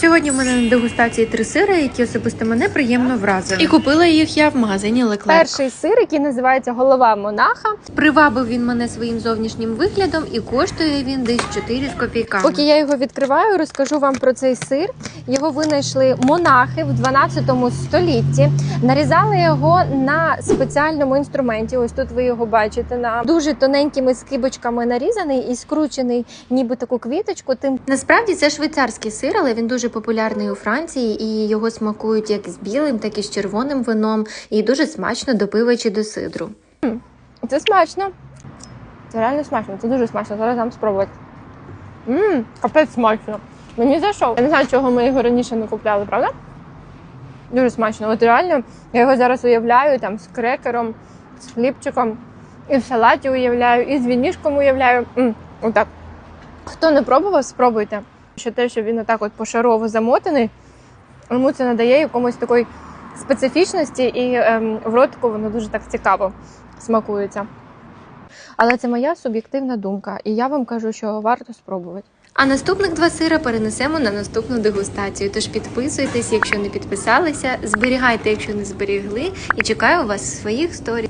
Сьогодні в мене на дегустації три сири, які особисто мене приємно вразили. І купила їх я в магазині Леклерк. Перший сир, який називається голова монаха. Привабив він мене своїм зовнішнім виглядом і коштує він десь 4 з копійками. Поки я його відкриваю, розкажу вам про цей сир. Його винайшли монахи в 12 столітті. Нарізали його на спеціальному інструменті. Ось тут ви його бачите. На дуже тоненькими скибочками нарізаний і скручений, ніби таку квіточку. Тим Насправді це швейцарський сир, але він дуже популярний у Франції, і його смакують як з білим, так і з червоним вином, і дуже смачно до пива чи до сидру. це смачно. Це реально смачно. Це дуже смачно. Зараз дам спробувати. Мм, капець смачно. Мені зайшов. Я не знаю, чого ми його раніше не купляли, правда? Дуже смачно. От реально, я його зараз уявляю там з крекером, з хлібчиком, і в салаті уявляю, і з вінішком уявляю. М, отак. Хто не пробував, спробуйте. Що те, що він отак от пошарово замотаний, йому це надає якомусь такої специфічності, і ем, в ротику воно дуже так цікаво смакується. Але це моя суб'єктивна думка, і я вам кажу, що варто спробувати. А наступних два сира перенесемо на наступну дегустацію. Тож підписуйтесь, якщо не підписалися, зберігайте, якщо не зберігли, і чекаю вас своїх сторі.